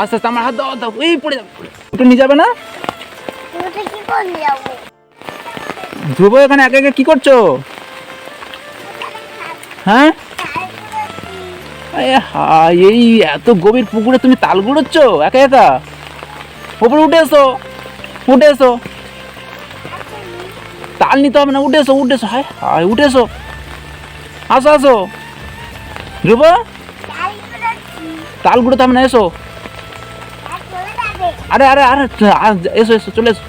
আস্তে আস্তে আমার হাত দাও দাও এই পড়ে যাবে একটু নিয়ে যাবে না? ধ্রুব এখানে একে একা কি করছ? হ্যাঁ? এই এত গভীর পুকুরে তুমি তাল গুড়োচ্ছ? একা একা? ওপরে উঠে এসো উঠে এসো। তাল নিতে হবে না উঠে এসো উঠে এসো। হায় হায় উঠে এসো। আসো আসো। ধ্রুব? তাল গুঁড়োতে হবে না এসো। আরে আরে আরে এসো এসো, চলে এসো।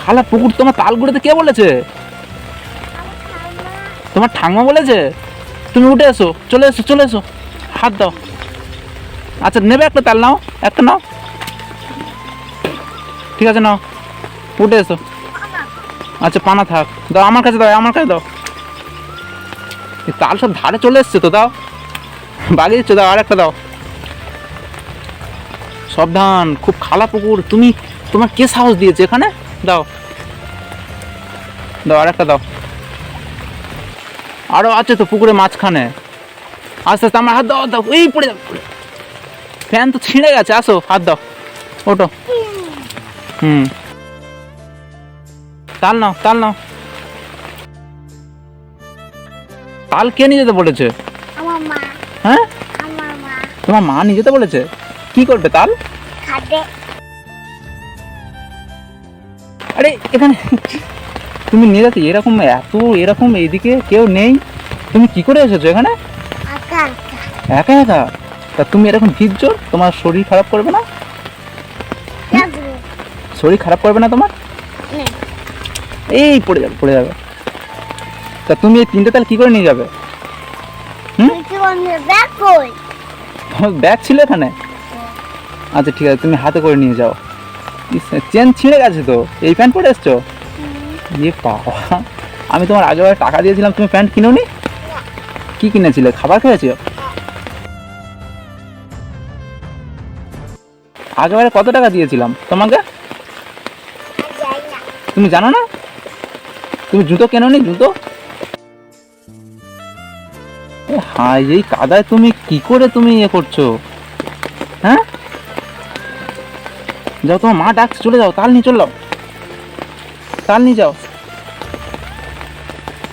খালা পুকুর, তোমার তাল গুঁড়োতে কে বলেছে? তোমার ঠাংমা বলেছে? তুমি উঠে এসো, চলে এসো চলে এসো। হাত দাও। আচ্ছা নেবে একটা তাল নাও, একটা নাও। ঠিক আছে, নাও। উঠে এসো। আচ্ছা পানা থাক। দাও, আমার কাছে দাও, আমার কাছে দাও। তাল সব ধারে চলে এসছে তো, দাও। বাগিয়ে দাও আর একটা দাও। সাবধান খুব খালা পুকুর। তুমি তোমার কে সাহস দিয়েছে এখানে? দাও। দাও আর একটা দাও। আরও আছে তো পুকুরে মাঝখানে। আস্তে আস্তে আমার হাত দাও দাও। এই পড়ে যাও ফ্যান তো ছিঁড়ে গেছে আসো হাত দাও। ওটো হুম। তাল নাও তাল নাও। তাল কে নিয়ে যেতে বলেছে? হ্যাঁ? তোমার মা নিয়ে যেতে বলেছে? কি করবে তাল? খাবে। আরে এখানে তুমি নিয়ে যাচ্ছি এরকম এত এরকম এইদিকে কেউ নেই। তুমি কি করে এসেছ এখানে? একা একা। তা তুমি এরকম ভিজছো তোমার শরীর খারাপ করবে না? শরীর খারাপ করবে না তোমার? এই পড়ে যাবে পড়ে যাবে। তা তুমি এই তিনটে তাল কি করে নিয়ে যাবে? হুম? ব্যাগ ছিল এখানে। আচ্ছা ঠিক আছে তুমি হাতে করে নিয়ে যাও। চেন ছিঁড়ে গেছে তো। এই প্যান্ট পরে এসছো? ইয়ে বাবা আমি তোমার আগেবার টাকা দিয়েছিলাম তুমি প্যান্ট কিনোনি? কি কিনেছিলে খাবার খেয়েছো? আগেবারে কত টাকা দিয়েছিলাম? তোমাকে? তুমি জানো না? তুমি জুতো কেনোনি জুতো? হাই এই কাদায় তুমি কি করে তুমি ইয়ে করছ? যাও তোমার মা ডাকছে চলে যাও তাল নিয়ে চলে যাও। তাল নিয়ে যাও।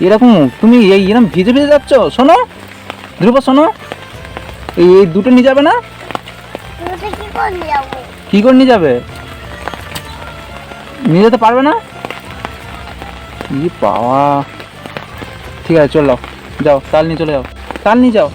এরকম তুমি এই এরকম ভিজে ভিজে যাচ্ছ? শোনো ধ্রুব শোনো। এই এই দুটো নিয়ে যাবে না? কি করে নিয়ে যাবে? নিয়ে যেতে পারবে না? ই বাবা। ঠিক আছে চল যাও। যাও তাল নিয়ে চলে যাও। তাল নিয়ে যাও।